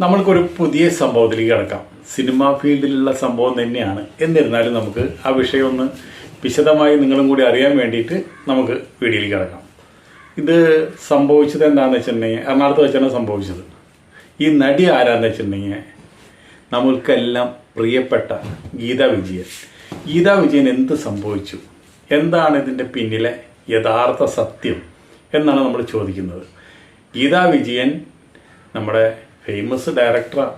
നമ്മൾക്കൊരു പുതിയ സംഭവത്തിലേക്ക് കിടക്കാം. സിനിമാ ഫീൽഡിലുള്ള സംഭവം തന്നെയാണ്. എന്നിരുന്നാലും നമുക്ക് ആ വിഷയം ഒന്ന് വിശദമായി നിങ്ങളും കൂടി അറിയാൻ വേണ്ടിയിട്ട് നമുക്ക് വീഡിയോയിലേക്ക് കിടക്കാം. ഇത് സംഭവിച്ചത് എന്താണെന്ന് വെച്ചിട്ടുണ്ടെങ്കിൽ എറണാകുളത്ത് വെച്ചാണ് സംഭവിച്ചത്. ഈ നടി ആരാന്ന് വെച്ചിട്ടുണ്ടെങ്കിൽ നമ്മൾക്കെല്ലാം പ്രിയപ്പെട്ട ഗീതാ വിജയൻ. ഗീതാ വിജയൻ എന്ത് സംഭവിച്ചു? എന്താണ് ഇതിന്റെ പിന്നിലെ യഥാർത്ഥ സത്യം? എന്നാണ് നമ്മൾ ചോദിക്കുന്നത്. ഗീതാ വിജയൻ നമ്മുടെ ഫേമസ് ഡയറക്ടറാണ്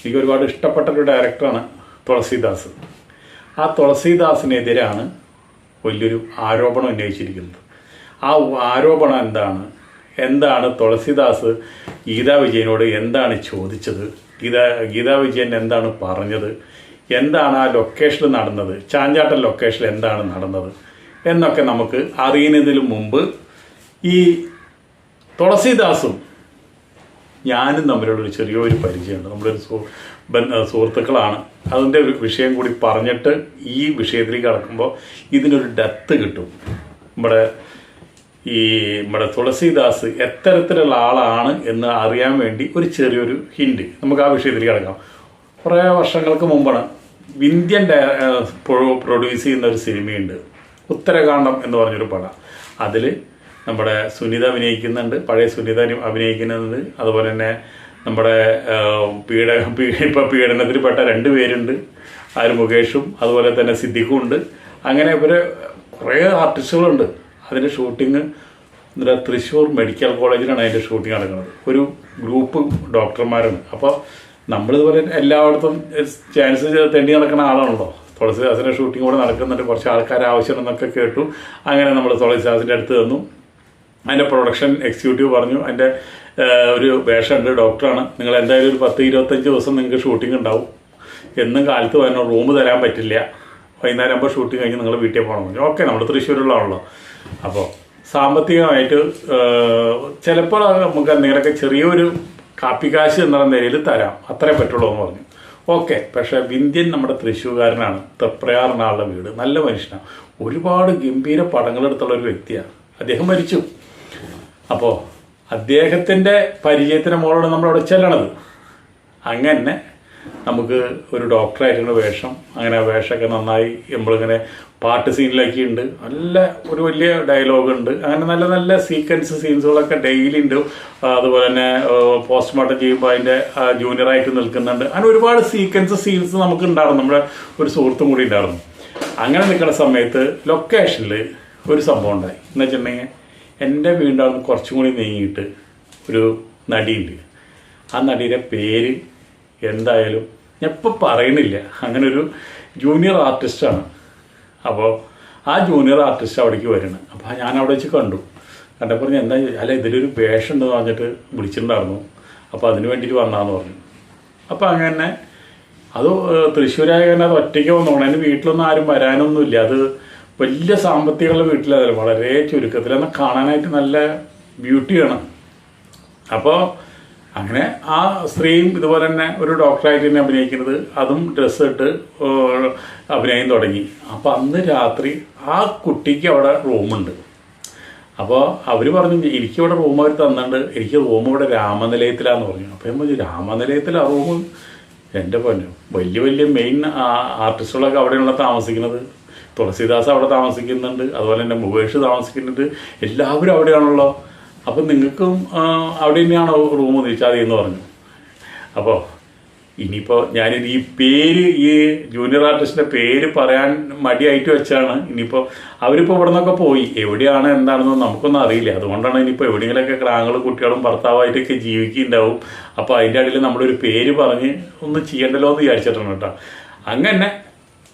എനിക്ക് ഒരുപാട് ഇഷ്ടപ്പെട്ട ഒരു ഡയറക്ടറാണ് തുളസീദാസ്. ആ തുളസീദാസിനെതിരാണ് വലിയൊരു ആരോപണം ഉന്നയിച്ചിരിക്കുന്നത്. ആ ആരോപണം എന്താണ്? എന്താണ് തുളസീദാസ് ഗീതാ വിജയനോട് എന്താണ് ചോദിച്ചത്? ഗീതാ ഗീതാ വിജയൻ എന്താണ് പറഞ്ഞത്? എന്താണ് ആ ലൊക്കേഷൻ നടന്നത്? ചാഞ്ചാട്ടൻ ലൊക്കേഷൻ എന്താണ് നടന്നത്? എന്നൊക്കെ നമുക്ക് അറിയുന്നതിന് മുമ്പ് ഈ തുളസീദാസും ഞാനും തമ്മിലുള്ളൊരു ചെറിയൊരു പരിചയമുണ്ട്. നമ്മുടെ ഒരു സുഹൃത്തുക്കളാണ്. അതിന്റെ ഒരു വിഷയം കൂടി പറഞ്ഞിട്ട് ഈ വിഷയത്തിലേക്ക് കടക്കുമ്പോൾ ഇതിനൊരു ഡെത്ത് കിട്ടും. നമ്മുടെ ഈ നമ്മുടെ തുളസീദാസ് എത്തരത്തിലുള്ള ആളാണ് എന്ന് അറിയാൻ വേണ്ടി ഒരു ചെറിയൊരു ഹിൻഡ് നമുക്ക് ആ വിഷയത്തിലേക്ക് കിടക്കാം. കുറേ വർഷങ്ങൾക്ക് മുമ്പാണ് ഇന്ത്യൻ പ്രൊഡ്യൂസ് ചെയ്യുന്ന ഒരു സിനിമയുണ്ട്. ഉത്തരകാണ്ഡം എന്ന് പറഞ്ഞൊരു പടം. അതിൽ നമ്മുടെ സുനിത അഭിനയിക്കുന്നുണ്ട്. പഴയ സുനിത അഭിനയിക്കുന്നുണ്ട്. അതുപോലെ തന്നെ നമ്മുടെ പീഡ ഇപ്പം പീഡനത്തിൽ പെട്ട രണ്ട് പേരുണ്ട്. ആര് മുകേഷും അതുപോലെ തന്നെ സിദ്ദിഖും ഉണ്ട്. അങ്ങനെ ഇവർ കുറേ ആർട്ടിസ്റ്റുകളുണ്ട്. അതിന്റെ ഷൂട്ടിങ് എന്താ തൃശ്ശൂർ മെഡിക്കൽ കോളേജിലാണ് അതിന്റെ ഷൂട്ടിംഗ് നടക്കുന്നത്. ഒരു ഗ്രൂപ്പ് ഡോക്ടർമാരാണ് അപ്പോൾ നമ്മളിതുപോലെ എല്ലായിടത്തും ചാൻസ് തെണ്ടി നടക്കുന്ന ആളാണല്ലോ. തുളസിദാസിന്റെ ഷൂട്ടിംഗ് കൂടെ നടക്കുന്നുണ്ട്. കുറച്ച് ആൾക്കാർ ആവശ്യമുണ്ടെന്നൊക്കെ കേട്ടു. അങ്ങനെ നമ്മൾ തുളസിദാസിന്റെ അടുത്ത് തന്നു. അതിന്റെ പ്രൊഡക്ഷൻ എക്സിക്യൂട്ടീവ് പറഞ്ഞു. അതിന്റെ ഒരു വേഷമുണ്ട് ഡോക്ടറാണ് നിങ്ങൾ എന്തായാലും ഒരു പത്ത് ഇരുപത്തഞ്ച് ദിവസം നിങ്ങൾക്ക് ഷൂട്ടിംഗ് ഉണ്ടാവും. എന്നും കാലത്ത് വരണോ. റൂം തരാൻ പറ്റില്ല. വൈകുന്നേരം ആകുമ്പോൾ ഷൂട്ടിംഗ് കഴിഞ്ഞ് നിങ്ങൾ വീട്ടിൽ പോകണം പറഞ്ഞു. ഓക്കെ നമ്മൾ തൃശ്ശൂരിലുള്ളതാണല്ലോ. അപ്പോൾ സാമ്പത്തികമായിട്ട് ചിലപ്പോൾ നമുക്ക് എന്തെങ്കിലുമൊക്കെ ചെറിയൊരു കാപ്പിക്കാശ് എന്നുള്ള നിലയിൽ തരാം. അത്രേ പറ്റുള്ളൂ എന്ന് പറഞ്ഞു. ഓക്കെ പക്ഷേ വിന്ധ്യൻ നമ്മുടെ തൃശ്ശൂർകാരനാണ്. തെപ്രയാറിനാളുടെ വീട്. നല്ല മനുഷ്യനാണ്. ഒരുപാട് ഗംഭീര പടങ്ങളെടുത്തുള്ള ഒരു വ്യക്തിയാണ്. അദ്ദേഹം മരിച്ചു. അപ്പോൾ അദ്ദേഹത്തിന്റെ പരിചയത്തിന് മോളോട് നമ്മളവിടെ ചെല്ലണത്. അങ്ങനെ നമുക്ക് ഒരു ഡോക്ടറായിട്ടുള്ള വേഷം. അങ്ങനെ വേഷമൊക്കെ നന്നായി നമ്മളിങ്ങനെ പാട്ട് സീനിലൊക്കെ ഉണ്ട് നല്ല ഒരു വലിയ ഡയലോഗ് ഉണ്ട് അങ്ങനെ നല്ല നല്ല സീക്വൻസ് സീൻസുകളൊക്കെ ഡെയിലി ഉണ്ട്. അതുപോലെ തന്നെ പോസ്റ്റ്മോർട്ടം ചെയ്യുമ്പോൾ അതിന്റെ ജൂനിയറായിട്ട് നിൽക്കുന്നുണ്ട്. അങ്ങനെ ഒരുപാട് സീക്വൻസ് സീൻസ് നമുക്ക് ഉണ്ടായിരുന്നു നമ്മുടെ ഒരു സുഹൃത്തും കൂടി ഉണ്ടായിരുന്നു. അങ്ങനെ നിൽക്കുന്ന സമയത്ത് ലൊക്കേഷനിൽ ഒരു സംഭവം ഉണ്ടായി. എന്ന് വെച്ചിട്ടുണ്ടെങ്കിൽ എന്റെ വീടിന്റെ കുറച്ചും കൂടി നീങ്ങിയിട്ട് ഒരു നടിയുണ്ട്. ആ നടിയുടെ പേര് എന്തായാലും ഞാൻ ഇപ്പം പറയണില്ല അങ്ങനെ ഒരു ജൂനിയർ ആർട്ടിസ്റ്റാണ് അപ്പോൾ ആ ജൂനിയർ ആർട്ടിസ്റ്റ് അവിടേക്ക് വരണം. അപ്പോൾ ഞാൻ അവിടെ വെച്ച് കണ്ടു. കണ്ടപ്പോൾ ഞാൻ എന്താ അല്ല ഇതിലൊരു വേഷം ഉണ്ടെന്ന് പറഞ്ഞിട്ട് വിളിച്ചിട്ടുണ്ടായിരുന്നു. അപ്പോൾ അതിന് വേണ്ടിയിട്ട് വന്നാന്ന് പറഞ്ഞു. അപ്പോൾ അങ്ങനെ അത് തൃശ്ശൂരായ കാരണം അത് ഒറ്റയ്ക്ക് വന്നോണം. അതിന് വീട്ടിലൊന്നും ആരും വരാനൊന്നുമില്ല. അത് വലിയ സാമ്പത്തികമുള്ള വീട്ടിലതല്ല വളരെ ചുരുക്കത്തിൽ എന്നാൽ കാണാനായിട്ട് നല്ല ബ്യൂട്ടിയാണ് അപ്പോൾ അങ്ങനെ ആ സ്ത്രീയും ഇതുപോലെ തന്നെ ഒരു ഡോക്ടറായിട്ട് തന്നെ അഭിനയിക്കുന്നത് അതും ഡ്രസ്സ് ഇട്ട് അഭിനയം തുടങ്ങി. അപ്പോൾ അന്ന് രാത്രി ആ കുട്ടിക്ക് അവിടെ റൂമുണ്ട്. അപ്പോൾ അവർ പറഞ്ഞു എനിക്കിവിടെ റൂം അവർ തന്നിട്ടുണ്ട്. എനിക്ക് റൂം ഇവിടെ രാമനിലയത്തിലാന്ന് പറഞ്ഞു. അപ്പോൾ ഞാൻ പറഞ്ഞു രാമനിലയത്തിൽ ആ റൂം? എന്റെ പൊന്നു വലിയ വലിയ മെയിൻ ആർട്ടിസ്റ്റുകളൊക്കെ അവിടെയുള്ള താമസിക്കുന്നത്. തുളസിദാസ് അവിടെ താമസിക്കുന്നുണ്ട് അതുപോലെ തന്നെ മുകേഷ് താമസിക്കുന്നുണ്ട് എല്ലാവരും അവിടെയാണല്ലോ. അപ്പം നിങ്ങൾക്കും അവിടെ തന്നെയാണോ റൂം ചോദിച്ചാൽ മതി എന്ന് പറഞ്ഞു. അപ്പോൾ ഇനിയിപ്പോൾ ഞാനിത് ഈ പേര് ഈ ജൂനിയർ ആർട്ടിസ്റ്റിന്റെ പേര് പറയാൻ മടിയായിട്ട് വെച്ചാണ്. ഇനിയിപ്പോൾ അവരിപ്പോൾ ഇവിടെ നിന്നൊക്കെ പോയി. എവിടെയാണ് എന്താണെന്ന് നമുക്കൊന്നും അറിയില്ല. അതുകൊണ്ടാണ് ഇനിയിപ്പോൾ എവിടെയെങ്കിലുമൊക്കെ ക്രാങ്ങളും കുട്ടികളും ഭർത്താവായിട്ടൊക്കെ ജീവിക്കുന്നുണ്ടാവും അപ്പോൾ അതിന്റെ ഇടയിൽ നമ്മളൊരു പേര് പറഞ്ഞ് ഒന്ന് ചെയ്യണ്ടല്ലോ എന്ന് വിചാരിച്ചിട്ടുണ്ട് കേട്ടോ. അങ്ങനെ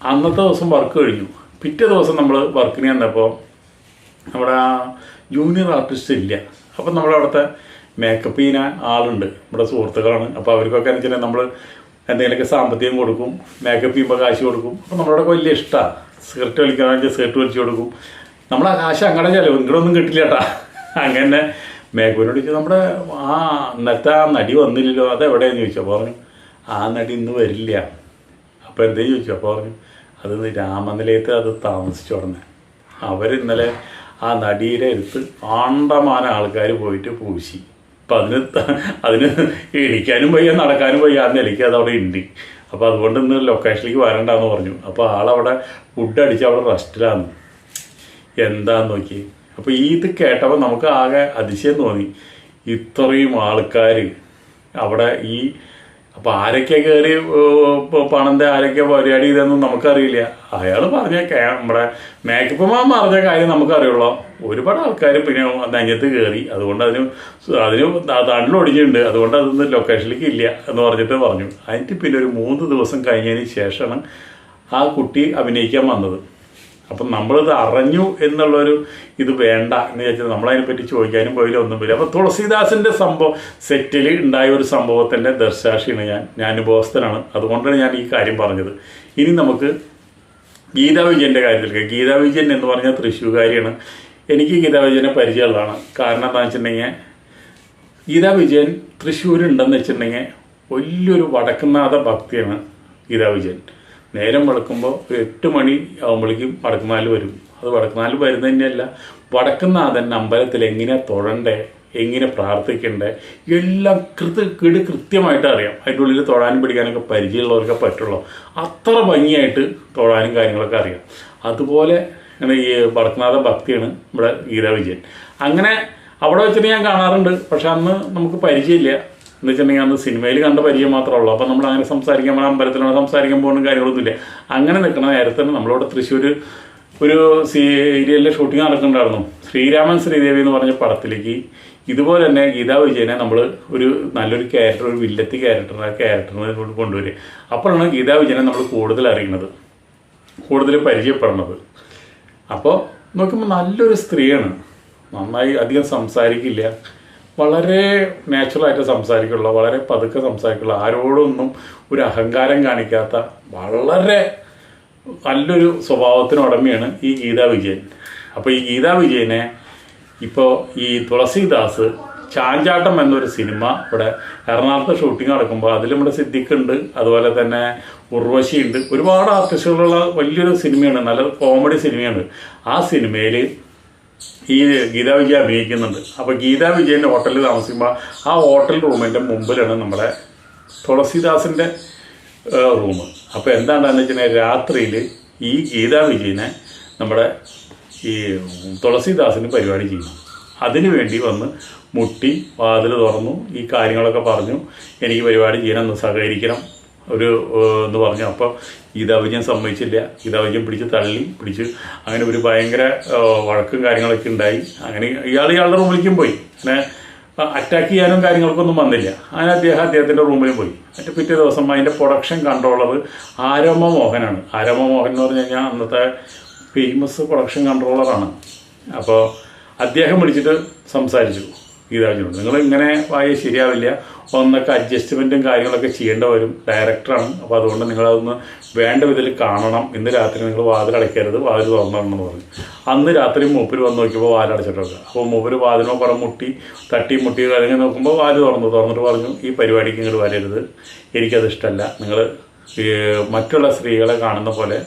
അന്നത്തെ ദിവസം വർക്ക് കഴിഞ്ഞു. പിറ്റേ ദിവസം നമ്മൾ വർക്കിന് ചെന്നപ്പോൾ നമ്മുടെ ആ ജൂനിയർ ആർട്ടിസ്റ്റ് ഇല്ല. അപ്പം നമ്മുടെ അവിടുത്തെ മേക്കപ്പ് ചെയ്യുന്ന ആളുണ്ട്. നമ്മുടെ സുഹൃത്തുക്കളാണ്. അപ്പോൾ അവർക്കൊക്കെ എന്ന് വെച്ചാൽ നമ്മൾ എന്തെങ്കിലുമൊക്കെ സാമ്പത്തികം കൊടുക്കും മേക്കപ്പ് ചെയ്യുമ്പോൾ കാശ് കൊടുക്കും. അപ്പോൾ നമ്മളോടൊക്കെ വലിയ ഇഷ്ടമാണ് സ്കർട്ട് വലിക്കണമെങ്കിൽ സ്കർട്ട് വലിച്ചു കൊടുക്കും. നമ്മൾ ആ കാശ് അങ്ങനെ ചെലവ് ഇങ്ങോട്ടൊന്നും കിട്ടില്ല കേട്ടാ അങ്ങനെ മേക്കപ്പിനോട് ചോദിച്ചു നമ്മുടെ ആ ഇന്നത്തെ ആ നടി വന്നില്ലല്ലോ അതെവിടെയെന്ന് ചോദിച്ചു. അപ്പോൾ പറഞ്ഞു ആ നടി ഇന്ന് വരില്ല. അപ്പോൾ എന്തേ ചോദിച്ചു? അപ്പോൾ പറഞ്ഞു അത് രാമനിലയത്ത് അത് താമസിച്ചു തുടങ്ങി അവർ ഇന്നലെ ആ നടിയുടെ അടുത്ത് ആണ്ടമാന ആൾക്കാർ പോയിട്ട് പൂശി. അപ്പം അതിന് അതിന് ഇടിക്കാനും വയ്യ നടക്കാനും വയ്യ ആ നിലയ്ക്ക് അത് അവിടെ ഉണ്ട് അപ്പോൾ അതുകൊണ്ട് ഇന്ന് ലൊക്കേഷനിലേക്ക് വരണ്ടെന്ന് പറഞ്ഞു. അപ്പോൾ ആളവിടെ ഫുഡ് അടിച്ച് അവിടെ റെസ്റ്റിലാണ് എന്താന്ന് നോക്കി അപ്പോൾ ഈ ഇത് കേട്ടപ്പോൾ നമുക്ക് ആകെ അതിശയം തോന്നി. ഇത്രയും ആൾക്കാർ അവിടെ ഈ അപ്പോൾ ആരൊക്കെ കയറി പണന്റെ ആരൊക്കെ പരിപാടി ഇതൊന്നും നമുക്കറിയില്ല. അയാൾ പറഞ്ഞ നമ്മുടെ മേക്കപ്പ് മാൻ പറഞ്ഞ കാര്യം നമുക്കറിയുള്ളൂ. ഒരുപാട് ആൾക്കാർ പിന്നെ അതിനകത്ത് കയറി അതുകൊണ്ട് അതിന് അതിന് തണ്ടിലൊടിഞ്ഞിട്ടുണ്ട് അതുകൊണ്ട് അതൊന്നും ലൊക്കേഷനിലേക്ക് ഇല്ല എന്ന് പറഞ്ഞിട്ട് പറഞ്ഞു. അതിന് പിന്നെ ഒരു മൂന്ന് ദിവസം കഴിഞ്ഞതിന് ശേഷമാണ് ആ കുട്ടി അഭിനയിക്കാൻ വന്നത്. അപ്പം നമ്മളിത് അറിഞ്ഞു എന്നുള്ളൊരു ഇത് വേണ്ട എന്ന് വിചാരിച്ചത് നമ്മളതിനെപ്പറ്റി ചോദിക്കാനും പോയില്ല ഒന്നും പോയില്ല അപ്പോൾ തുളസീദാസിന്റെ സംഭവം സെറ്റിൽ ഉണ്ടായ ഒരു സംഭവത്തിന്റെ ദർശാക്ഷിയാണ് ഞാൻ. ഞാൻ അനുഭവസ്ഥനാണ്. അതുകൊണ്ടാണ് ഞാൻ ഈ കാര്യം പറഞ്ഞത്. ഇനി നമുക്ക് ഗീതാ വിജയന്റെ കാര്യത്തിലേക്ക്. ഗീതാ വിജയൻ എന്ന് പറഞ്ഞാൽ തൃശ്ശൂർകാരിയാണ്. എനിക്ക് ഗീതാ വിജയനെ പരിചയമുള്ളതാണ്. കാരണം എന്താണെന്ന് വെച്ചിട്ടുണ്ടെങ്കിൽ ഗീതാ വിജയൻ തൃശ്ശൂരുണ്ടെന്ന് വെച്ചിട്ടുണ്ടെങ്കിൽ വലിയൊരു വടക്കുന്നാഥ ഭക്തിയാണ് ഗീതാ വിജയൻ. നേരം വെളുക്കുമ്പോൾ ഒരു എട്ട് മണി ആകുമ്പോഴേക്കും വടക്കുന്നാൽ വരും. അത് വടക്കുന്നാൽ വരുന്നത് തന്നെയല്ല. വടക്കുന്നാഥൻ അമ്പലത്തിൽ എങ്ങനെ തൊഴണ്ടേ എങ്ങനെ പ്രാർത്ഥിക്കണ്ടേ എല്ലാം കൃത് കിട് കൃത്യമായിട്ട് അറിയാം. അതിന്റെ ഉള്ളിൽ തൊഴാനും പിടിക്കാനൊക്കെ പരിചയമുള്ളവർക്ക് പറ്റുള്ളൂ. അത്ര ഭംഗിയായിട്ട് തൊഴാനും കാര്യങ്ങളൊക്കെ അറിയാം. അതുപോലെ ഈ വടക്കുനാഥ ഭക്തിയാണ് ഇവിടെ ഗീതാ വിജയൻ അങ്ങനെ അവിടെ വെച്ചിട്ട് ഞാൻ കാണാറുണ്ട്. പക്ഷെ അന്ന് നമുക്ക് പരിചയമില്ല. എന്ന് വെച്ചിട്ടുണ്ടെങ്കിൽ അന്ന് സിനിമയിൽ കണ്ട പരിചയം മാത്രമേ ഉള്ളൂ. അപ്പം നമ്മൾ അങ്ങനെ സംസാരിക്കാൻ നമ്മൾ അമ്പലത്തിലാണ് സംസാരിക്കാൻ പോകുന്ന കാര്യങ്ങളൊന്നുമില്ല. അങ്ങനെ നിൽക്കുന്ന നേരത്തെ തന്നെ നമ്മളിവിടെ തൃശ്ശൂർ ഒരു സീരിയലിലെ ഷൂട്ടിംഗ് നടക്കുന്നുണ്ടായിരുന്നു. ശ്രീരാമൻ ശ്രീദേവി എന്ന് പറഞ്ഞ പടത്തിലേക്ക് ഇതുപോലെ തന്നെ ഗീതാ വിജയനെ നമ്മൾ ഒരു നല്ലൊരു ക്യാരക്ടർ ഒരു വില്ലത്തി ക്യാരക്ടർ ആ ക്യാരക്ടറിനെ കൊണ്ട് കൊണ്ടുവരിക അപ്പോഴാണ് ഗീതാ വിജയനെ നമ്മൾ കൂടുതൽ അറിയുന്നത്. കൂടുതൽ പരിചയപ്പെടുന്നത്. അപ്പോൾ നോക്കുമ്പോൾ നല്ലൊരു സ്ത്രീയാണ്. നന്നായി അധികം സംസാരിക്കില്ല. വളരെ നാച്ചുറലായിട്ട് സംസാരിക്കുള്ള വളരെ പതുക്കെ സംസാരിക്കുള്ള ആരോടൊന്നും ഒരു അഹങ്കാരം കാണിക്കാത്ത വളരെ നല്ലൊരു സ്വഭാവത്തിന് ഉടമയാണ് ഈ ഗീതാ വിജയൻ. അപ്പോൾ ഈ ഗീതാ വിജയനെ ഇപ്പോൾ ഈ തുളസിദാസ് ചാഞ്ചാട്ടം എന്നൊരു സിനിമ ഇവിടെ എറണാകുളത്ത് ഷൂട്ടിംഗ് നടക്കുമ്പോൾ അതിൽ നമ്മുടെ സിദ്ദിഖുണ്ട് അതുപോലെ തന്നെ ഉർവശിയുണ്ട്. ഒരുപാട് ആർട്ടിസ്റ്റുകളുള്ള വലിയൊരു സിനിമയാണ് നല്ല കോമഡി സിനിമയാണ്. ആ സിനിമയിൽ ഈ ഗീതാ വിജയ അഭിനയിക്കുന്നുണ്ട്. അപ്പോൾ ഗീതാ വിജയന്റെ ഹോട്ടലിൽ താമസിക്കുമ്പോൾ ആ ഹോട്ടൽ റൂമിന്റെ മുമ്പിലാണ് നമ്മുടെ തുളസിദാസിന്റെ റൂം. അപ്പോൾ എന്താണെന്ന് വെച്ചിട്ടുണ്ടെങ്കിൽ രാത്രിയിൽ ഈ ഗീതാ വിജയനെ നമ്മുടെ ഈ തുളസിദാസിന് പരിപാടി ചെയ്യുന്നു. അതിനു വേണ്ടി വന്ന് മുട്ടി വാതിൽ തുറന്നു ഈ കാര്യങ്ങളൊക്കെ പറഞ്ഞു എനിക്ക് പരിപാടി ചെയ്യണം എന്ന് സഹകരിക്കണം ഒരു എന്ന് പറഞ്ഞു. അപ്പോൾ ഞാൻ സമ്മതിച്ചില്ല. ഗീതാവിജയം പിടിച്ച് തള്ളി പിടിച്ച് അങ്ങനെ ഒരു ഭയങ്കര വഴക്കും കാര്യങ്ങളൊക്കെ ഉണ്ടായി. അങ്ങനെ ഇയാൾ ഇയാളുടെ റൂമിലേക്കും പോയി. അങ്ങനെ അറ്റാക്ക് ചെയ്യാനും കാര്യങ്ങൾക്കൊന്നും വന്നില്ല. അങ്ങനെ അദ്ദേഹം അദ്ദേഹത്തിന്റെ റൂമിൽ പോയി. മറ്റേ പിറ്റേ ദിവസം അതിന്റെ പ്രൊഡക്ഷൻ കൺട്രോളർ ആരോമ മോഹനാണ്. ആരോമ മോഹൻ എന്ന് പറഞ്ഞു കഴിഞ്ഞാൽ അന്നത്തെ ഫേമസ് പ്രൊഡക്ഷൻ കൺട്രോളറാണ് അപ്പോൾ അദ്ദേഹം വിളിച്ചിട്ട് സംസാരിച്ചു ഗീതാവിനോട് നിങ്ങൾ ഇങ്ങനെ വായ ശരിയാവില്ല. ഒന്നൊക്കെ അഡ്ജസ്റ്റ്മെന്റും കാര്യങ്ങളൊക്കെ ചെയ്യേണ്ട വരും ഡയറക്ടറാണ് അപ്പോൾ അതുകൊണ്ട് നിങ്ങളതൊന്ന് വേണ്ട വിധത്തിൽ കാണണം. ഇന്ന് രാത്രി നിങ്ങൾ വാതിൽ അടയ്ക്കരുത്. വാതിൽ തുറന്നിടണമെന്ന് പറഞ്ഞു അന്ന് രാത്രി മൂപ്പര് വന്ന് നോക്കിയപ്പോൾ വാതിൽ അടച്ചിട്ടുണ്ട്. അപ്പോൾ മൂപ്പര് വാതിലോ കുറെ മുട്ടി തട്ടി മുട്ടി കഴിഞ്ഞ് നോക്കുമ്പോൾ വാതിൽ തുറന്നു. തുറന്നിട്ട് പറഞ്ഞു ഈ പരിപാടിക്ക് നിങ്ങൾ വരരുത്. എനിക്കത് ഇഷ്ടമല്ല നിങ്ങൾ മറ്റുള്ള സ്ത്രീകളെ കാണുന്ന പോലെ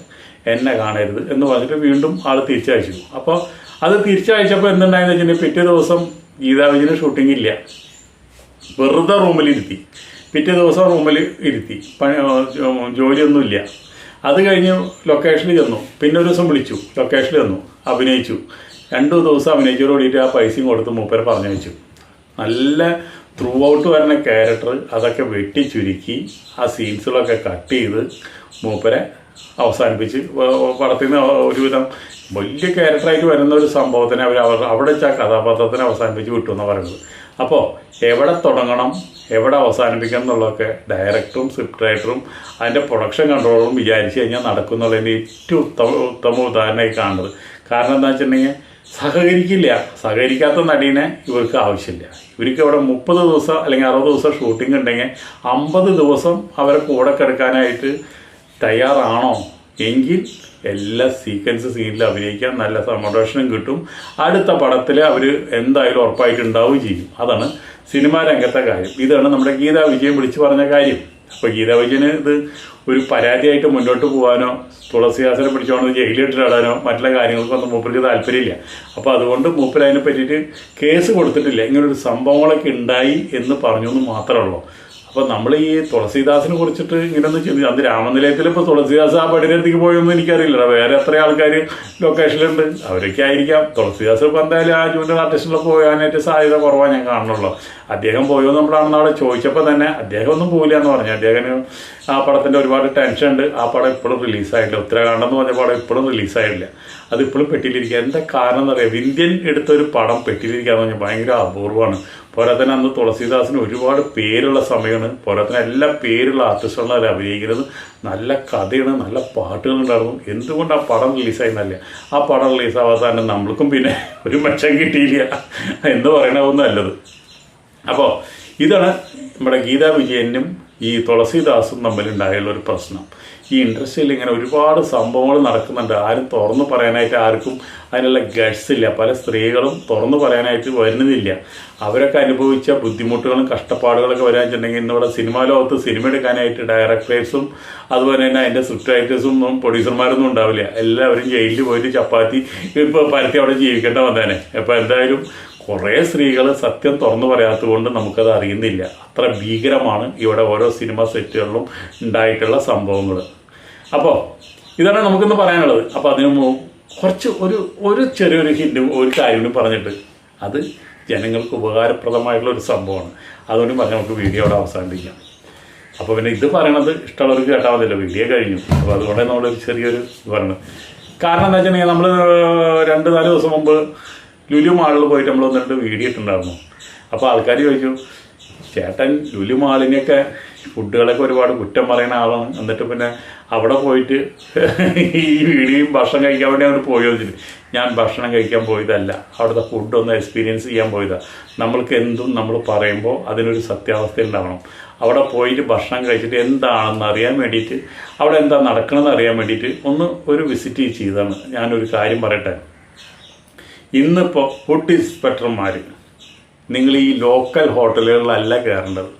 എന്നെ കാണരുത്. എന്ന് പറഞ്ഞിട്ട് വീണ്ടും ആൾ തിരിച്ചയച്ചു. അപ്പോൾ അത് തിരിച്ചയച്ചപ്പോൾ എന്തുണ്ടായെന്ന് വെച്ചിട്ടുണ്ടെങ്കിൽ പിറ്റേ ദിവസം ഗീതാവിജിന് ഷൂട്ടിംഗ് ഇല്ല. വെറുതെ റൂമിലിരുത്തി പിറ്റേ ദിവസം റൂമിൽ ഇരുത്തി. പണി ജോലിയൊന്നുമില്ല. അത് കഴിഞ്ഞ് ലൊക്കേഷനിൽ ചെന്നു. പിന്നെ ഒരു ദിവസം വിളിച്ചു. ലൊക്കേഷനിൽ ചെന്നു. അഭിനയിച്ചു. രണ്ടു ദിവസം അഭിനയിച്ചോട് കൂടിയിട്ട് ആ പൈസയും കൊടുത്ത് മൂപ്പരെ പറഞ്ഞു വെച്ചു. നല്ല ത്രൂ ഔട്ട് വരുന്ന ക്യാരക്ടർ അതൊക്കെ വെട്ടി ചുരുക്കി ആ സീൻസുകളൊക്കെ കട്ട് ചെയ്ത് മൂപ്പരെ അവസാനിപ്പിച്ച് പടത്തിൽ നിന്ന് ഒരുവിധം വലിയ ക്യാരക്ടറായിട്ട് വരുന്ന ഒരു സംഭവത്തിനെ അവർ അവർ അവിടെ വെച്ചാൽ കഥാപാത്രത്തിനെ അവസാനിപ്പിച്ച് വിട്ടു എന്നാണ് പറയുന്നത്. അപ്പോൾ എവിടെ തുടങ്ങണം എവിടെ അവസാനിപ്പിക്കണം എന്നുള്ളതൊക്കെ ഡയറക്ടറും സ്ക്രിപ്റ്റ് റൈറ്ററും അതിന്റെ പ്രൊഡക്ഷൻ കൺട്രോളറും വിചാരിച്ച് കഴിഞ്ഞാൽ നടക്കുന്നുള്ളതിന്റെ ഏറ്റവും ഉത്തമ ഉത്തമ ഉദാഹരണമായി കാണുന്നത്. കാരണം എന്താ വെച്ചിട്ടുണ്ടെങ്കിൽ സഹകരിക്കില്ല. സഹകരിക്കാത്ത നടീനെ ഇവർക്ക് ആവശ്യമില്ല. ഇവർക്ക് ഇവിടെ മുപ്പത് ദിവസം അല്ലെങ്കിൽ അറുപത് ദിവസം ഷൂട്ടിംഗ് ഉണ്ടെങ്കിൽ അമ്പത് ദിവസം അവരെ കൂടെ കിടക്കാനായിട്ട് തയ്യാറാണോ? എങ്കിൽ എല്ലാ സീക്വൻസ് സീനിൽ അഭിനയിക്കാൻ നല്ല സമ്മോഡേഷനും കിട്ടും. അടുത്ത പടത്തിൽ അവർ എന്തായാലും ഉറപ്പായിട്ടുണ്ടാവുകയും ചെയ്യും. അതാണ് സിനിമാ രംഗത്തെ കാര്യം. ഇതാണ് നമ്മുടെ ഗീതാ വിജയൻ വിളിച്ചു പറഞ്ഞ കാര്യം. അപ്പോൾ ഗീതാ വിജയന് ഇത് ഒരു പരാതിയായിട്ട് മുന്നോട്ട് പോകാനോ തുളസിദാസനെ പിടിച്ചോണ്ട് ജയിലിട്ടിടാനോ മറ്റുള്ള കാര്യങ്ങൾക്കൊന്നും മൂപ്പർക്ക് താല്പര്യമില്ല. അപ്പോൾ അതുകൊണ്ട് മൂപ്പർ അതിനെ പറ്റിയിട്ട് കേസ് കൊടുത്തിട്ടില്ല. ഇങ്ങനൊരു സംഭവങ്ങളൊക്കെ ഉണ്ടായി എന്ന് പറഞ്ഞു എന്ന് മാത്രമേ ഉള്ളൂ. അപ്പോൾ നമ്മൾ ഈ തുളസീദാസിനെ കുറിച്ചിട്ട് ഇങ്ങനെയൊന്നും ചിന്തിച്ചു അന്ന് രാമനിലയത്തിൽ ഇപ്പോൾ തുളസീദാസ് ആ പടിനടുത്തേക്ക് പോയൊന്നും എനിക്കറിയില്ല വേറെ എത്ര ആൾക്കാർ ലൊക്കേഷനിലുണ്ട് അവരൊക്കെ ആയിരിക്കാം. തുളസീദാസ് ഇപ്പോൾ എന്തായാലും ആ ജൂനിയർ ആർട്ടിസ്റ്റിലൊക്കെ പോകാനായിട്ട് സാധ്യത കുറവാണ് ഞാൻ കാണുന്നുള്ളൂ. അദ്ദേഹം പോയോ നമ്മളാണെന്ന് അവിടെ ചോദിച്ചപ്പോൾ തന്നെ അദ്ദേഹം ഒന്നും പോകില്ല എന്ന് പറഞ്ഞു. അദ്ദേഹത്തിന് ആ പടത്തിന്റെ ഒരുപാട് ടെൻഷൻ ഉണ്ട്. ആ പടം ഇപ്പോഴും റിലീസായിട്ടില്ല ഉത്തരാഖണ്ഡ് എന്ന് പറഞ്ഞ പടം ഇപ്പോഴും റിലീസായിട്ടില്ല അത് ഇപ്പോഴും പെട്ടിയിലിരിക്കുക. എന്താ കാരണം എന്ന് പറയാം ഇന്ത്യൻ എടുത്തൊരു പടം പെട്ടിയിലിരിക്കുക എന്ന് പറഞ്ഞാൽ ഭയങ്കര അപൂർവമാണ്. പോരാത്തന്നെ അന്ന് തുളസീദാസിന് ഒരുപാട് പേരുള്ള സമയമാണ്. പോരാത്തന്നെ എല്ലാ പേരുള്ള ആർട്ടിസ്റ്റുകളാണ് അവർ അഭിനയിക്കുന്നത്. നല്ല കഥയാണ് നല്ല പാട്ടുകളുണ്ടായിരുന്നു എന്തുകൊണ്ട് ആ പടം റിലീസായിരുന്നല്ല ആ പടം റിലീസാവാതെ നമ്മൾക്കും പിന്നെ ഒരു മെച്ചം കിട്ടിയില്ല. എന്ന് പറയണതൊന്നും നല്ലത് അപ്പോൾ ഇതാണ് നമ്മുടെ ഗീതാ വിജയനും ഈ തുളസീദാസും തമ്മിലുണ്ടായുള്ള ഒരു പ്രശ്നം. ഈ ഇൻഡസ്ട്രിയിൽ ഇങ്ങനെ ഒരുപാട് സംഭവങ്ങൾ നടക്കുന്നുണ്ട്. ആരും തുറന്നു പറയാനായിട്ട് ആർക്കും അതിനുള്ള ഗഡ്സ് ഇല്ല. പല സ്ത്രീകളും തുറന്നു പറയാനായിട്ട് വരുന്നില്ല. അവരൊക്കെ അനുഭവിച്ച ബുദ്ധിമുട്ടുകളും കഷ്ടപ്പാടുകളൊക്കെ വരാച്ചിട്ടുണ്ടെങ്കിൽ ഇന്നിവിടെ സിനിമാ ലോകത്ത് സിനിമ എടുക്കാനായിട്ട് ഡയറക്ടേഴ്സും അതുപോലെ തന്നെ അതിന്റെ സ്ക്രിപ്റ്റ് റൈറ്റേഴ്സും പ്രൊഡ്യൂസർമാരൊന്നും ഉണ്ടാവില്ല. എല്ലാവരും ജയിലിൽ പോയിട്ട് ചപ്പാത്തി ഇപ്പോൾ പരത്തി അവിടെ ജീവിക്കേണ്ട വന്നേനെ. അപ്പോൾ എന്തായാലും കുറേ സ്ത്രീകൾ സത്യം തുറന്നു പറയാത്തത് കൊണ്ട് നമുക്കത് അറിയുന്നില്ല. അത്ര ഭീകരമാണ് ഇവിടെ ഓരോ സിനിമ സെറ്റുകളിലും ഉണ്ടായിട്ടുള്ള സംഭവങ്ങൾ അപ്പോൾ ഇതാണ് നമുക്കിന്ന് പറയാനുള്ളത്. അപ്പോൾ അതിന് കുറച്ച് ഒരു ഒരു ചെറിയൊരു ഹിൻഡ് ഒരു കാര്യം പറഞ്ഞിട്ട് അത് ജനങ്ങൾക്ക് ഉപകാരപ്രദമായിട്ടുള്ള ഒരു സംഭവമാണ്. അതുകൊണ്ട് പറഞ്ഞ് നമുക്ക് വീഡിയോ അവിടെ അവസാനിപ്പിക്കാം. അപ്പോൾ പിന്നെ ഇത് പറയണത് ഇഷ്ടമുള്ളവർക്ക് കേട്ടാൽ മതിയല്ലോ. വീഡിയോ കഴിഞ്ഞു. അപ്പോൾ അതുകൊണ്ട് നമ്മളൊരു ചെറിയൊരു ഇത് പറയുന്നത് കാരണം എന്താ വെച്ചിട്ടുണ്ടെങ്കിൽ നമ്മൾ രണ്ട് നാല് ദിവസം മുമ്പ് ലുലു മാളിൽ പോയിട്ട് നമ്മൾ വന്നിട്ട് വീഡിയോ ഇട്ടുണ്ടായിരുന്നു അപ്പോൾ ആൾക്കാർ ചോദിച്ചു ചേട്ടൻ ലുലു മാളിനെയൊക്കെ ഫുഡുകളൊക്കെ ഒരുപാട് കുറ്റം പറയുന്ന ആളാണ്. എന്നിട്ട് പിന്നെ അവിടെ പോയിട്ട് ഈ വീടിയും ഭക്ഷണം കഴിക്കാൻ വേണ്ടി അവർ പോയോ വെച്ചിട്ട് ഞാൻ ഭക്ഷണം കഴിക്കാൻ പോയതല്ല. അവിടുത്തെ ഫുഡ് ഒന്ന് എക്സ്പീരിയൻസ് ചെയ്യാൻ പോയതാണ് നമ്മൾക്ക് എന്തും നമ്മൾ പറയുമ്പോൾ അതിനൊരു സത്യാവസ്ഥ ഉണ്ടാവണം. അവിടെ പോയിട്ട് ഭക്ഷണം കഴിച്ചിട്ട് എന്താണെന്ന് അറിയാൻ വേണ്ടിയിട്ട് അവിടെ എന്താ നടക്കണമെന്ന് അറിയാൻ വേണ്ടിയിട്ട് ഒന്ന് ഒരു വിസിറ്റ് ചെയ്തതാണ് ഞാനൊരു കാര്യം പറയട്ടെ. ഇന്നിപ്പോൾ ഫുഡ് ഇൻസ്പെക്ടർമാർ നിങ്ങൾ ഈ ലോക്കൽ ഹോട്ടലുകളിലല്ല കയറേണ്ടത്.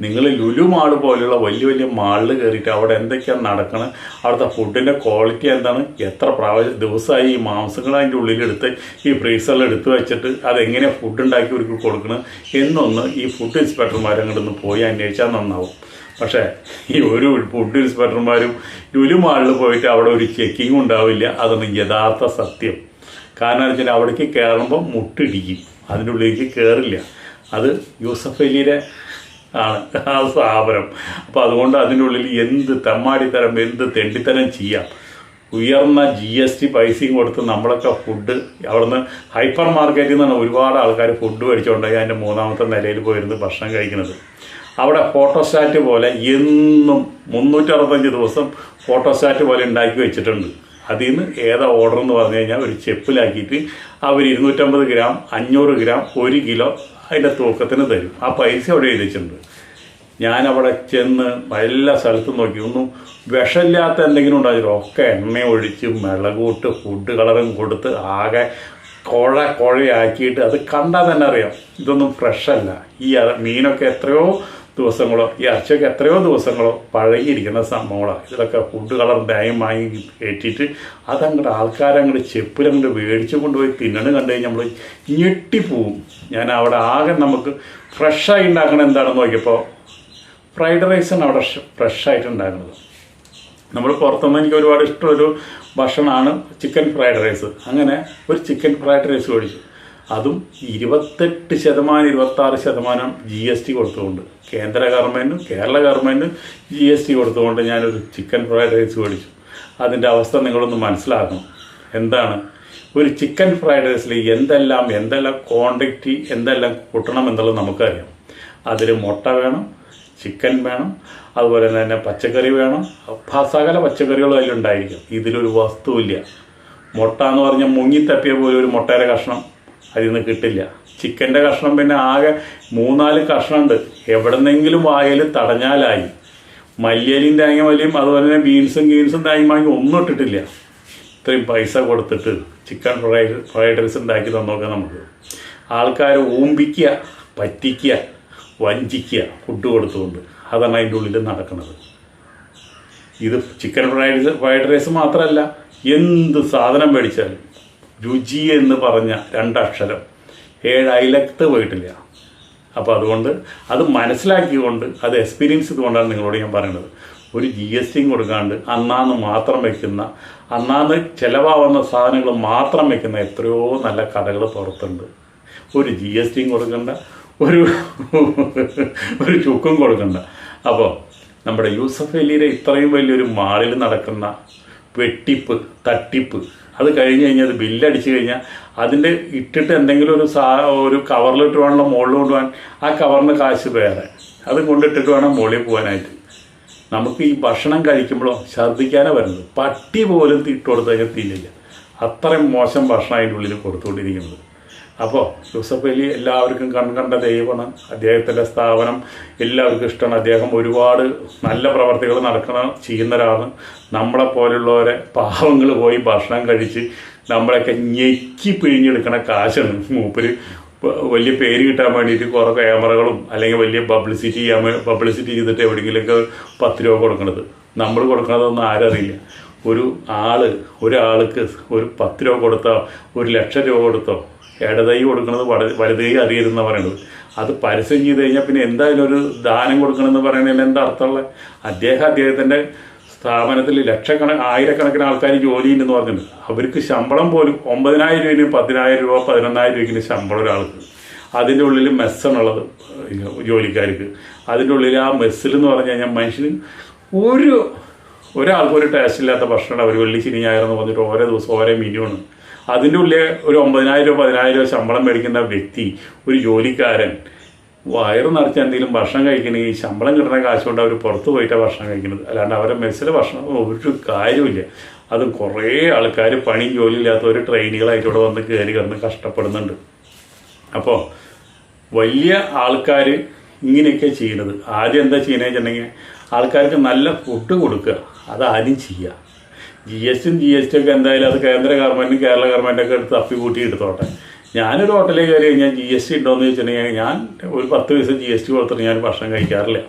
നിങ്ങൾ ലുലു മാൾ പോലെയുള്ള വലിയ വലിയ മാളിൽ കയറിയിട്ട് അവിടെ എന്തൊക്കെയാണ് നടക്കുന്നത് അവിടുത്തെ ഫുഡിന്റെ ക്വാളിറ്റി എന്താണ്? എത്ര പ്രാവശ്യം ദിവസമായി ഈ മാംസങ്ങൾ അതിന്റെ ഉള്ളിലെടുത്ത് ഈ ഫ്രീസറിൽ എടുത്ത് വെച്ചിട്ട് അതെങ്ങനെയാണ് ഫുഡ് ഉണ്ടാക്കി ഒരുക്കി കൊടുക്കണം? എന്നൊന്ന് ഈ ഫുഡ് ഇൻസ്പെക്ടർമാർ അങ്ങോട്ടൊന്ന് പോയി അന്വേഷിച്ചാൽ നന്നാവും. പക്ഷേ ഈ ഒരു ഫുഡ് ഇൻസ്പെക്ടർമാരും ലുലു മാളിൽ പോയിട്ട് അവിടെ ഒരു ചെക്കിങ് ഉണ്ടാവില്ല. അതാണ് യഥാർത്ഥ സത്യം. കാരണം വെച്ചാൽ അവിടേക്ക് കയറുമ്പോൾ മുട്ടിടിക്കും. അതിന്റെ ഉള്ളിലേക്ക് കയറില്ല അത് യൂസഫ് അലിയുടെ ആണ്. ആ സ്ഥാപനം. അപ്പോൾ അതുകൊണ്ട് അതിന്റെ ഉള്ളിൽ എന്ത് തെമ്മാടിത്തരം എന്ത് തെണ്ടിത്തരം ചെയ്യാം. ഉയർന്ന ജി എസ് ടി പൈസയും കൊടുത്ത് നമ്മളൊക്കെ ഫുഡ് അവിടുന്ന് ഹൈപ്പർ മാർക്കറ്റിൽ നിന്നാണ് ഒരുപാട് ആൾക്കാർ ഫുഡ് മേടിച്ചുകൊണ്ടായി അതിന്റെ മൂന്നാമത്തെ നിലയിൽ പോയിരുന്ന് ഭക്ഷണം കഴിക്കുന്നത്. അവിടെ ഫോട്ടോസ്റ്റാറ്റ് പോലെ എന്നും മുന്നൂറ്ററുപത്തഞ്ച് ദിവസം ഫോട്ടോസ്റ്റാറ്റ് പോലെ ഉണ്ടാക്കി വെച്ചിട്ടുണ്ട്. അതിൽ നിന്ന് ഏതാ ഓർഡർ എന്ന് പറഞ്ഞു കഴിഞ്ഞാൽ ഒരു ചെപ്പിലാക്കിയിട്ട് അവർ ഇരുന്നൂറ്റമ്പത് ഗ്രാം അഞ്ഞൂറ് ഗ്രാം ഒരു കിലോ അതിന്റെ തൂക്കത്തിന് തരും. ആ പൈസ അവിടെ എഴുതിച്ചിട്ടുണ്ട് ഞാൻ അവിടെ ചെന്ന് എല്ലാ സ്ഥലത്തും നോക്കി. ഒന്നും വിഷമില്ലാത്ത എന്തെങ്കിലും ഉണ്ടായിരുന്നു ഒക്കെ എണ്ണ ഒഴിച്ച് മിളകൂട്ട് ഫുഡ് കളറും കൊടുത്ത് ആകെ കുഴ കുഴയാക്കിയിട്ട് അത് കണ്ടാൽ തന്നെ അറിയാം. ഇതൊന്നും ഫ്രഷല്ല ഈ മീനൊക്കെ എത്രയോ ദിവസങ്ങളോ ഈ ഇറച്ചിയൊക്കെ എത്രയോ ദിവസങ്ങളോ പഴകിയിരിക്കുന്ന സംഭവങ്ങളാണ് ഇതിലൊക്കെ ഫുഡ് കളർ ഡായം വാങ്ങി കയറ്റിയിട്ട് അതങ്ങോട്ട് ആൾക്കാരങ്ങോട്ട് ചെപ്പിലങ്ങോട്ട് മേടിച്ചു കൊണ്ടുപോയി തിന്നണ് കണ്ടു കഴിഞ്ഞാൽ നമ്മൾ ഞെട്ടിപ്പോവും. ഞാൻ അവിടെ ആകെ നമുക്ക് ഫ്രഷായി ഉണ്ടാക്കണം എന്താണെന്ന് നോക്കിയപ്പോൾ ഫ്രൈഡ് റൈസാണ് അവിടെ ഫ്രഷായിട്ട് ഉണ്ടാക്കുന്നത് നമ്മൾ പുറത്തുനിന്ന് എനിക്ക് ഒരുപാട് ഇഷ്ടമുള്ളൊരു ഭക്ഷണമാണ് ചിക്കൻ ഫ്രൈഡ് റൈസ്. അങ്ങനെ ഒരു ചിക്കൻ ഫ്രൈഡ് റൈസ് മേടിച്ചു. അതും ഇരുപത്തെട്ട് ശതമാനം ഇരുപത്താറ് ശതമാനം ജി എസ് ടി കൊടുത്തുകൊണ്ട് കേന്ദ്ര ഗവൺമെന്റും കേരള ഗവൺമെന്റും ജി എസ് ടി കൊടുത്തുകൊണ്ട് ഞാനൊരു ചിക്കൻ ഫ്രൈഡ് റൈസ് മേടിച്ചു. അതിന്റെ അവസ്ഥ നിങ്ങളൊന്ന് മനസ്സിലാക്കണം. എന്താണ്? ഒരു ചിക്കൻ ഫ്രൈഡ് റൈസിൽ എന്തെല്ലാം എന്തെല്ലാം ക്വാണ്ടിറ്റി എന്തെല്ലാം കൂട്ടണം എന്നുള്ളത് നമുക്കറിയാം. അതിൽ മുട്ട വേണം ചിക്കൻ വേണം അതുപോലെ തന്നെ പച്ചക്കറി വേണം. സകല പച്ചക്കറികളും അതിലുണ്ടായിരിക്കും. ഇതിലൊരു വസ്തുവില്ല. മുട്ട എന്ന് പറഞ്ഞാൽ മുങ്ങിത്തപ്പിയ പോലെ ഒരു മുട്ടയുടെ കഷ്ണം അതിൽ നിന്ന് കിട്ടില്ല ചിക്കന്റെ കഷ്ണം പിന്നെ ആകെ മൂന്നാൽ കഷ്ണമുണ്ട്. എവിടെന്നെങ്കിലും വായൽ തടഞ്ഞാലായി. മല്ലിയലിയും തേങ്ങ മല്ലിയും അതുപോലെ തന്നെ ബീൻസും ഗീൻസും തേങ്ങ വാങ്ങി ഒന്നും ഇട്ടിട്ടില്ല. ഇത്രയും പൈസ കൊടുത്തിട്ട് ചിക്കൻ ഫ്രൈ ഫ്രൈഡ് റൈസ് ഉണ്ടാക്കി തന്നോക്കാം നമുക്ക്. ആൾക്കാരെ ഊമ്പിക്കുക പറ്റിക്കുക വഞ്ചിക്കുക ഫുഡ് കൊടുത്തുകൊണ്ട്. അതാണ് അതിന്റെ ഉള്ളിൽ നടക്കുന്നത്. ഇത് ചിക്കൻ ഫ്രൈഡ് ഫ്രൈഡ് റൈസ് മാത്രമല്ല എന്ത് സാധനം മേടിച്ചാലും രുചി എന്ന് പറഞ്ഞ രണ്ടക്ഷരം ഏഴ് അയലത്ത് പോയിട്ടില്ല. അപ്പോൾ അതുകൊണ്ട് അത് മനസ്സിലാക്കിക്കൊണ്ട് അത് എക്സ്പീരിയൻസ് ചെയ്തുകൊണ്ടാണ് നിങ്ങളോട് ഞാൻ പറയുന്നത്. ഒരു ജി എസ് ടിയും കൊടുക്കാണ്ട് അന്നാന്ന് മാത്രം വയ്ക്കുന്ന അന്നാന്ന് ചിലവാവുന്ന സാധനങ്ങൾ മാത്രം വയ്ക്കുന്ന എത്രയോ നല്ല കടകൾ പുറത്തുണ്ട്. ഒരു ജി എസ് ടിയും കൊടുക്കണ്ട ഒരു ഒരു ചുക്കും കൊടുക്കണ്ട. അപ്പോൾ നമ്മുടെ യൂസഫ് അലിയുടെ ഇത്രയും വലിയൊരു മാളിൽ നടക്കുന്ന വെട്ടിപ്പ് തട്ടിപ്പ് അത് കഴിഞ്ഞ് കഴിഞ്ഞാൽ അത് ബില്ലടിച്ച് കഴിഞ്ഞാൽ അതിന്റെ ഇട്ടിട്ട് എന്തെങ്കിലും ഒരു സാ ഒരു കവറിലിട്ട് വേണമല്ലോ മുകളിൽ കൊണ്ടുപോകാൻ ആ കവറിന് കാശ് വേറെ. അത് കൊണ്ടിട്ടിട്ട് വേണം മുകളിൽ പോകാനായിട്ട്. നമുക്ക് ഈ ഭക്ഷണം കഴിക്കുമ്പോഴോ ഛർദ്ദിക്കാനേ വരുന്നത് പട്ടി പോലും ഇട്ട് കൊടുത്ത് കഴിഞ്ഞാൽ അത്രയും മോശം ഭക്ഷണം അതിന്റെ ഉള്ളിൽ കൊടുത്തുകൊണ്ടിരിക്കുന്നത്. അപ്പോൾ യൂസഫ് അലി എല്ലാവർക്കും കൺകണ്ട ദൈവമാണ്. അദ്ദേഹത്തിന്റെ സ്ഥാപനം എല്ലാവർക്കും ഇഷ്ടമാണ്. അദ്ദേഹം ഒരുപാട് നല്ല പ്രവർത്തികൾ നടക്കുന്ന ചെയ്യുന്ന ഒരാളാണ് നമ്മളെ പോലുള്ളവരെ പാവങ്ങൾ പോയി ഭക്ഷണം കഴിച്ച് നമ്മളെയൊക്കെ ഞെക്കി പിഴിഞ്ഞെടുക്കണ കാശാണ് മൂപ്പര്. വലിയ പേര് കിട്ടാൻ വേണ്ടിയിട്ട് കുറേ ക്യാമറകളും അല്ലെങ്കിൽ വലിയ പബ്ലിസിറ്റി ചെയ്യാൻ പബ്ലിസിറ്റി ചെയ്തിട്ട് എവിടെയെങ്കിലുമൊക്കെ പത്ത് രൂപ കൊടുക്കണത്. നമ്മൾ കൊടുക്കണതൊന്നും ആരറിയില്ല ഒരു ആൾ ഒരാൾക്ക് ഒരു പത്ത് രൂപ കൊടുത്തോ ഒരു ലക്ഷം രൂപ കൊടുത്തോ ഇടതൈ കൊടുക്കുന്നത് വട വലുതൈ അറിയരുതെന്ന് പറയുന്നത് അത് പരസ്യം ചെയ്ത് കഴിഞ്ഞാൽ പിന്നെ എന്തായാലും ഒരു ദാനം കൊടുക്കണമെന്ന് പറയണതിൽ എന്താ അർത്ഥമുള്ള അദ്ദേഹം അദ്ദേഹത്തിന്റെ സ്ഥാപനത്തിൽ ലക്ഷക്കണ ആയിരക്കണക്കിന് ആൾക്കാർ ജോലി ഉണ്ടെന്ന് പറഞ്ഞിട്ടുണ്ട്. അവർക്ക് ശമ്പളം പോലും ഒമ്പതിനായിരം രൂപയും പതിനായിരം രൂപ പതിനൊന്നായിരം രൂപയ്ക്ക് ശമ്പളം ഒരാൾക്ക്. അതിന്റെ ഉള്ളിൽ മെസ്സാണുള്ളത് ജോലിക്കാർക്ക്. അതിന്റെ ഉള്ളിൽ ആ മെസ്സിൽ എന്ന് പറഞ്ഞു കഴിഞ്ഞാൽ മനുഷ്യന് ഒരു ഒരാൾക്ക് ഒരു ടേസ്റ്റ് ഇല്ലാത്ത ഭക്ഷണം അവർ വെള്ളി ശനി ഞായറെന്ന് പറഞ്ഞിട്ട് ഓരോ ദിവസം ഓരോ മിനിമാണ് അതിന്റെ ഉള്ളിൽ ഒരു ഒമ്പതിനായിരം രൂപ പതിനായിരം രൂപ ശമ്പളം മേടിക്കുന്ന വ്യക്തി ഒരു ജോലിക്കാരൻ വയറ് നിറച്ച് എന്തെങ്കിലും ഭക്ഷണം കഴിക്കണമെങ്കിൽ ശമ്പളം കിട്ടുന്ന കാശ് കൊണ്ട് അവർ പുറത്ത് പോയിട്ടാണ് ഭക്ഷണം കഴിക്കുന്നത്. അല്ലാണ്ട് അവരെ മെസ്സിലെ ഭക്ഷണം ഒരു കാര്യമില്ല അതും കുറേ ആൾക്കാർ പണിയും ജോലി ഇല്ലാത്തവർ ട്രെയിനുകളായിട്ട് ഇവിടെ വന്ന് കയറി കിടന്ന് കഷ്ടപ്പെടുന്നുണ്ട്. അപ്പോൾ വലിയ ആൾക്കാർ ഇങ്ങനെയൊക്കെ ചെയ്യുന്നത്. ആദ്യം എന്താ ചെയ്യുന്നത് വെച്ചിട്ടുണ്ടെങ്കിൽ ആൾക്കാർക്ക് നല്ല ഫുഡ് കൊടുക്കുക. അത് ആദ്യം ചെയ്യുക. ജി എസ് ടിയും ജി എസ് ടി ഒക്കെ എന്തായാലും അത് കേന്ദ്ര ഗവൺമെന്റും കേരള ഗവൺമെന്റൊക്കെ എടുത്ത് തപ്പി കൂട്ടി എടുത്തോട്ടെ. ഞാനൊരു ഹോട്ടലിൽ കയറി കഴിഞ്ഞാൽ ജി എസ് ടി ഉണ്ടോയെന്ന് ചോദിച്ചിട്ടുണ്ടെങ്കിൽ ഞാൻ ഒരു പത്ത് ദിവസം ജി എസ് ടി കൊടുത്തിട്ട് ഞാൻ ഭക്ഷണം കഴിക്കാറില്ല.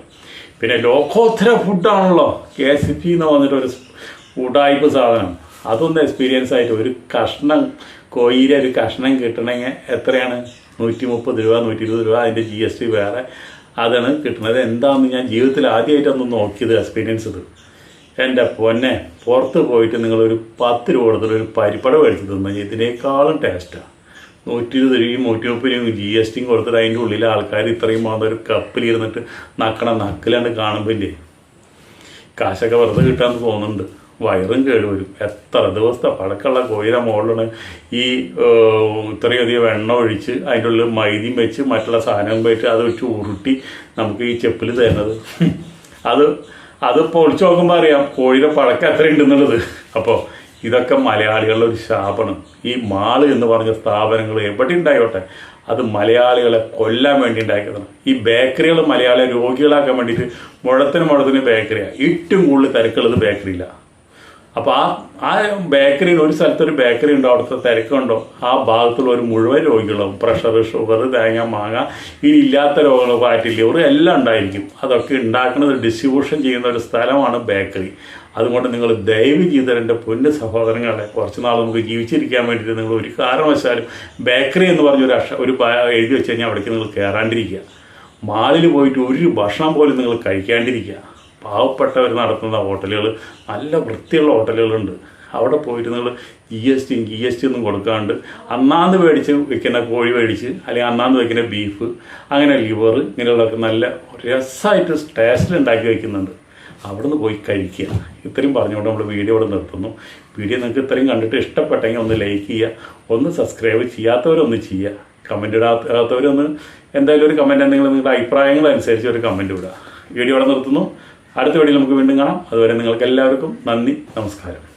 പിന്നെ ലോകോത്തര ഫുഡാണല്ലോ കെ എസ് പി എന്ന് പറഞ്ഞിട്ടൊരു ഫുഡായ്പ സാധനം. അതൊന്ന് എക്സ്പീരിയൻസ് ആയിട്ട് ഒരു കഷ്ണം കോയിലെ ഒരു കഷ്ണം കിട്ടണമെങ്കിൽ എത്രയാണ്? നൂറ്റി മുപ്പത് രൂപ നൂറ്റി ഇരുപത് രൂപ അതിന്റെ ജി എസ് ടി വേറെ അതാണ് കിട്ടുന്നത് എന്താണെന്ന് ഞാൻ ജീവിതത്തിൽ ആദ്യമായിട്ടൊന്ന് നോക്കിയത് എക്സ്പീരിയൻസ് ഇത്. എന്റെ പൊന്നെ പുറത്ത് പോയിട്ട് നിങ്ങളൊരു പത്ത് രൂപ കൊടുത്തിട്ട് ഒരു പരിപ്പട മേടിച്ച് തിന്നു കഴിഞ്ഞാൽ ഇതിനേക്കാളും ടേസ്റ്റാണ് നൂറ്റി ഇരുപത് രൂപയും നൂറ്റി മുപ്പത് രൂപയും ജി എസ് ടിയും കൊടുത്തിട്ട് അതിന്റെ ഉള്ളിൽ ആൾക്കാർ ഇത്രയും പോകുന്ന ഒരു കപ്പിലിരുന്നിട്ട് നക്കണ നക്കിലാണ്ട് കാണുമ്പില്ലേ? കാശൊക്കെ വെറുതെ കിട്ടാമെന്ന് തോന്നുന്നുണ്ട്. വയറും കേടുവരും എത്ര ദിവസത്തെ പഴക്കമുള്ള കോയിലെ മുകളിലാണ് ഈ ഇത്രയും ഇത്രയധികം എണ്ണ ഒഴിച്ച് അതിന്റെ ഉള്ളിൽ മൈദയും വെച്ച് മറ്റുള്ള സാധനം വെച്ച് അത് വെച്ച് ഉരുട്ടി നമുക്ക് ഈ ചെപ്പിൽ തരുന്നത്. അത് അത് പൊളിച്ചു നോക്കുമ്പോൾ അറിയാം കോഴിയുടെ പഴക്കം എത്ര ഉണ്ടെന്നുള്ളത് അപ്പോൾ ഇതൊക്കെ മലയാളികളുടെ ഒരു ശാപമാണ്. ഈ മാൾ എന്ന് പറഞ്ഞ സ്ഥാപനങ്ങൾ എവിടെ ഉണ്ടായിക്കോട്ടെ അത് മലയാളികളെ കൊല്ലാൻ വേണ്ടി ഉണ്ടാക്കിയതാണ് ഈ ബേക്കറികൾ മലയാളിയെ രോഗികളാക്കാൻ വേണ്ടിയിട്ട് മുഴത്തിന് മുഴത്തിന് ബേക്കറിയാണ് ഏറ്റവും കൂടുതൽ തിരക്കുള്ളത് ബേക്കറിയിലാണ് അപ്പോൾ ആ ആ ബേക്കറിയിൽ ഒരു സ്ഥലത്തൊരു ബേക്കറി ഉണ്ടോ അവിടുത്തെ തിരക്കുണ്ടോ? ആ ഭാഗത്തുള്ള ഒരു മുഴുവൻ രോഗികളും പ്രഷർ ഷുഗർ തേങ്ങ മാങ്ങ ഇനി ഇല്ലാത്ത രോഗങ്ങൾ ഫാറ്റ് ലിവർ എല്ലാം ഉണ്ടായിരിക്കും. അതൊക്കെ ഉണ്ടാക്കുന്നത് ഡിസ്ട്രിബ്യൂഷൻ ചെയ്യുന്ന ഒരു സ്ഥലമാണ് ബേക്കറി. അതുകൊണ്ട് നിങ്ങൾ ദയവ് ചെയ്ത് എന്റെ പൊന്ന് സഹോദരങ്ങളെ കുറച്ച് നാൾ നമുക്ക് ജീവിച്ചിരിക്കാൻ വേണ്ടിയിട്ട് നിങ്ങൾ ഒരു കാരണവശാലും ബേക്കറി എന്ന് പറഞ്ഞ ഒരു അക്ഷ ഒരു എഴുതി വെച്ച് കഴിഞ്ഞാൽ അവിടേക്ക് നിങ്ങൾ കയറാണ്ടിരിക്കുക. മാളിൽ പോയിട്ട് ഒരു ഭക്ഷണം പോലും നിങ്ങൾ കഴിക്കാണ്ടിരിക്കുക. പാവപ്പെട്ടവർ നടത്തുന്ന ഹോട്ടലുകൾ നല്ല വൃത്തിയുള്ള ഹോട്ടലുകളുണ്ട്. അവിടെ പോയിട്ട് നിങ്ങൾ ജി എസ് ടിയും ജി എസ് ടി ഒന്നും കൊടുക്കാണ്ട് അന്നാന്ന് മേടിച്ച് വെക്കുന്ന കോഴി മേടിച്ച് അല്ലെങ്കിൽ അന്നാന്ന് വെക്കുന്ന ബീഫ് അങ്ങനെ ലിവർ ഇങ്ങനെയുള്ളതൊക്കെ നല്ല രസമായിട്ട് ടേസ്റ്റിൽ ഉണ്ടാക്കി വയ്ക്കുന്നുണ്ട് അവിടെ നിന്ന് പോയി കഴിക്കുക. ഇത്രയും പറഞ്ഞുകൊണ്ട് നമ്മൾ വീഡിയോ ഇവിടെ നിർത്തുന്നു. വീഡിയോ നിങ്ങൾക്ക് ഇത്രയും കണ്ടിട്ട് ഇഷ്ടപ്പെട്ടെങ്കിൽ ഒന്ന് ലൈക്ക് ചെയ്യുക. ഒന്ന് സബ്സ്ക്രൈബ് ചെയ്യാത്തവരൊന്ന് ചെയ്യുക. കമന്റ് ഇടാത്തവരൊന്ന് എന്തായാലും ഒരു കമന്റ് എന്തെങ്കിലും നിങ്ങളുടെ അഭിപ്രായങ്ങൾ അനുസരിച്ച് ഒരു കമന്റ് ഇടുക. വീഡിയോ ഇവിടെ നിർത്തുന്നു. അടുത്ത വീഡിയോ നമുക്ക് വീണ്ടും കാണാം. അതുവരെ നിങ്ങൾക്ക് എല്ലാവർക്കും നന്ദി നമസ്കാരം.